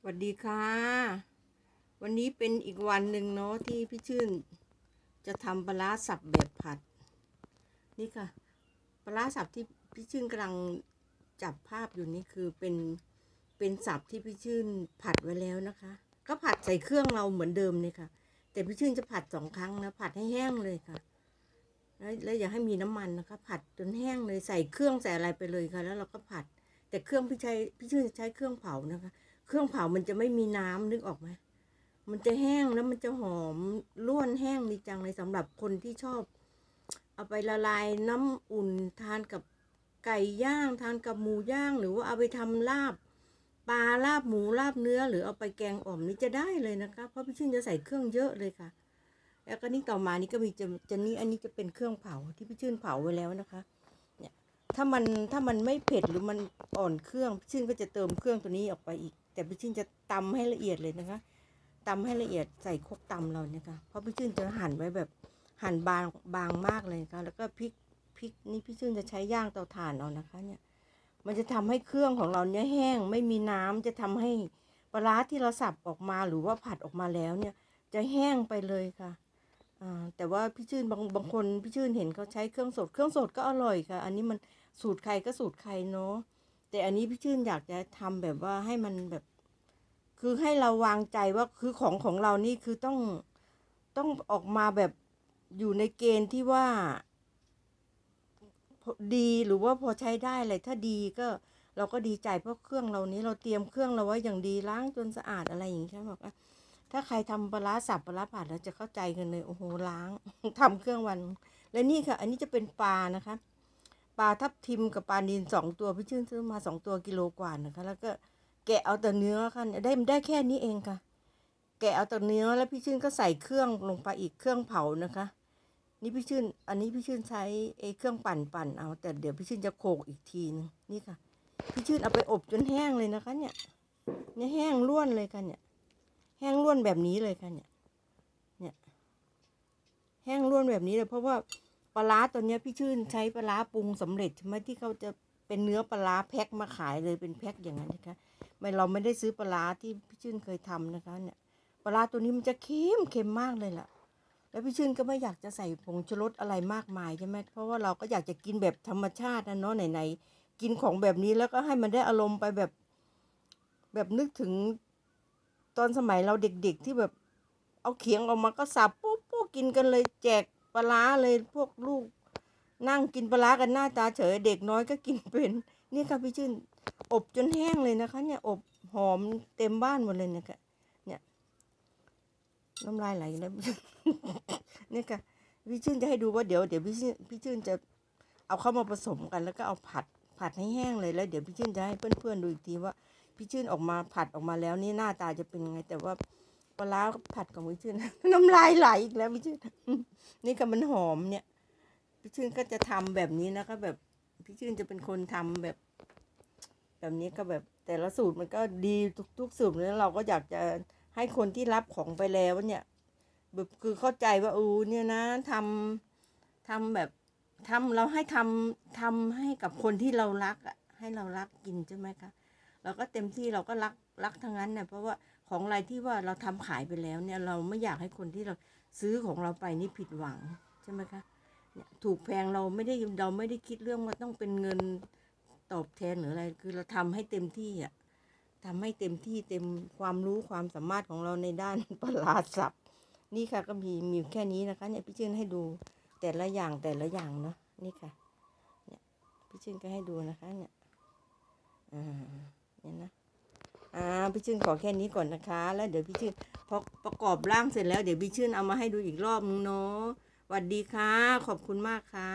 สวัสดีค่ะ วันนี้เป็นอีกวันหนึ่งเนาะที่พี่ชื่น จะทำปลาสับแบบผัด นี่ค่ะปลาสับที่พี่ชื่นกำลังจับภาพอยู่นี่คือเป็นเป็นสับที่พี่ชื่นผัดไว้แล้วนะคะ ก็ผัดใส่เครื่องเราเหมือนเดิมเลยค่ะ แต่พี่ชื่นจะผัดสองครั้งนะผัดให้แห้งเลยค่ะแล้วแล้วอย่าให้มีน้ำมันนะคะ ผัดจนแห้งเลยใส่เครื่องใส่อะไรไปเลยค่ะ แล้วเราก็ผัด แต่เครื่องพี่ใช้พี่ชื่นจะใช้เครื่องเผานะคะ เครื่องเผามันจะไม่มีน้ำนึกออกไหมมันจะแห้งแล้วมันจะหอมล้วนแห้งดีจังเลยสำหรับคนที่ชอบ เอาไปละลายน้ำอุ่นทานกับไก่ย่างทานกับหมูย่าง หรือว่าเอาไปทำลาบปลาลาบหมูลาบเนื้อ หรือเอาไปแกงอ่อมนี่จะได้เลยนะคะเพราะพี่ชื่นจะใส่เครื่องเยอะเลยค่ะแล้วก็นี่ต่อมานี่ก็มีจะจะนี่อันนี้จะเป็นเครื่องเผาที่พี่ชื่นเผาไว้แล้วนะคะ เนี่ยถ้ามันถ้ามันไม่เผ็ดหรือมันอ่อนเครื่องพี่ชื่นก็จะเติมเครื่องตัวนี้ออกไปอีก แต่พี่ชื่นจะตำให้ละเอียดเลยนะคะตำให้ละเอียดใส่ครกตำเราเนี่ยค่ะเพราะพี่ชื่นจะหั่นไว้แบบหั่นบางบางมากเลยค่ะแล้วก็พริกพริกนี่พี่ชื่นจะใช้ย่างเตาถ่านเอานะคะ เนี่ย มันจะทำให้เครื่องของเราเนี่ยแห้งไม่มีน้ำจะทำให้ปลาที่เราสับออกมาหรือว่าผัดออกมาแล้วเนี่ย จะแห้งไปเลยค่ะแต่ว่าพี่ชื่นบางบางคนพี่ชื่นเห็นเขาใช้เครื่องสดเครื่องสดก็อร่อยค่ะ อันนี้มันสูตรใครก็สูตรใครเนาะแต่อันนี้พี่ชื่นอยากจะทำแบบว่าให้มันแบบ คือให้เราวางใจว่าคือของของเรานี่คือต้องต้องออกมาแบบอยู่ในเกณฑ์ที่ว่า ดีหรือว่าพอใช้ได้เลยถ้าดีก็เราก็ดีใจเพราะเครื่องเรานี้เราเตรียมเครื่องเราไว้อย่างดีล้างจนสะอาดอะไรอย่างนี้ใช่ไหมบอกว่าถ้าใครทำปลาร้าสับปลาร้าผัดแล้วจะเข้าใจกันเลยโอ้โหล้างทำเครื่องวัน และนี่ค่ะ อันนี้จะเป็นปลานะคะปลาทับทิมกับปลานินสองตัวพี่ชื่นซื้อมาสองตัวกิโลกว่านะคะ แล้วก็ แกะเอาแต่เนื้อค่ะได้ได้แค่นี้เองค่ะ แกะเอาแต่เนื้อแล้วพี่ชื่นก็ใส่เครื่องลงไปอีกเครื่องเผานะคะ นี่พี่ชื่น อันนี้พี่ชื่นใช้ไอ้เครื่องปั่นปั่นเอาแต่เดี๋ยวพี่ชื่นจะโขกอีกทีนึงนี่ค่ะ พี่ชื่นเอาไปอบจนแห้งเลยนะคะ เนี่ยเนี่ยแห้งล้วนเลยค่ะเนี่ย แห้งล้วนแบบนี้เลยค่ะเนี่ยเนี่ย แห้งล้วนแบบนี้เลย เพราะว่าปลาตัวเนี้ยพี่ชื่นใช้ปลาปรุงสำเร็จใช่ไหมที่เขาจะเป็นเนื้อปลาแพ็คมาขายเลยเป็นแพ็คอย่างนั้นนะคะ ไม่เราไม่ได้ซื้อปลาที่พี่ชื่นเคยทำนะคะ เนี่ยปลาตัวนี้มันจะเค็มเค็มมากเลยล่ะ แล้วพี่ชื่นก็ไม่อยากจะใส่ผงชูรสอะไรมากมายใช่ไหมเพราะว่าเราก็อยากจะกินแบบธรรมชาตินะเนาะไหนๆกินของแบบนี้แล้วก็ให้มันได้อารมณ์ไปแบบ แบบนึกถึงตอนสมัยเราเด็กๆที่แบบเอาเขียงออกมาก็สับปุ๊บปุ๊บกินกันเลยแจกปลาร้าเลยพวกลูก นั่งกินปลาร้ากันหน้าตาเฉยเด็กน้อยก็กินเป็น นี่ค่ะพี่ชื่นอบจนแห้งเลยนะคะ เนี่ยอบหอมเต็มบ้านหมดเลยเนะคะเนี่ยน้ำลายไหลแล้วนี่ค่ะพี่ชื่นจะให้ดูว่าเดี๋ยวเดี๋ยวพี่ชื่นพี่ชื่นจะเอาเข้ามาผสมกันแล้วก็เอาผัดผัดให้แห้งเลยแล้ว เดี๋ยวพี่ชื่นจะให้เพื่อนๆดูอีกทีว่า พี่ชื่นออกมาผัดออกมาแล้วนี่หน้าตาจะเป็นยังไง แต่ว่าปลาร้าผัดของพี่ชื่นน้ำลายไหลอีกแล้วพี่ชื่นนี่ก็มันหอมเนี่ยพี่ชื่นก็จะทำแบบนี้นะคะแบบ พี่ชื่นจะเป็นคนทำแบบ แบบนี้ก็แบบแต่ละสูตรมันก็ดีทุกๆสูตรแล้วเราก็อยากจะให้คนที่รับของไปแล้วเนี่ยแบบคือเข้าใจว่าอูเนี่ยนะทำทำแบบทำเราให้ทำทำให้กับคนที่เรารักอะให้เรารักกินใช่ไหมคะเราก็เต็มที่เราก็รักรักทั้งนั้นเนี่ยเพราะว่าของอะไรที่ว่าเราทำขายไปแล้วเนี่ย เราไม่อยากให้คนที่เราซื้อของเราไปนี่ผิดหวังใช่ไหมคะ ถูกแพงเราไม่ได้เราไม่ได้คิดเรื่องว่าต้องเป็นเงินตอบแทนหรืออะไร คือเราทำให้เต็มที่อะทำให้เต็มที่เต็มความรู้ความสามารถของเราในด้านประหลาดศัพท์นี่ค่ะก็มีมีแค่นี้นะคะ เนี่ยพี่ชื่นให้ดูแต่ละอย่างแต่ละอย่างเนาะนี่ค่ะ เนี่ยพี่ชื่นก็ให้ดูนะคะ เนี่ยอ่าเนี่ยนะอ่าพี่ชื่นขอแค่นี้ก่อนนะคะ แล้วเดี๋ยวพี่ชื่นพอประกอบร่างเสร็จแล้วเดี๋ยวพี่ชื่นเอามาให้ดูอีกรอบนึงเนาะ วัสดีค่ะ ขอบคุณมากค่ะ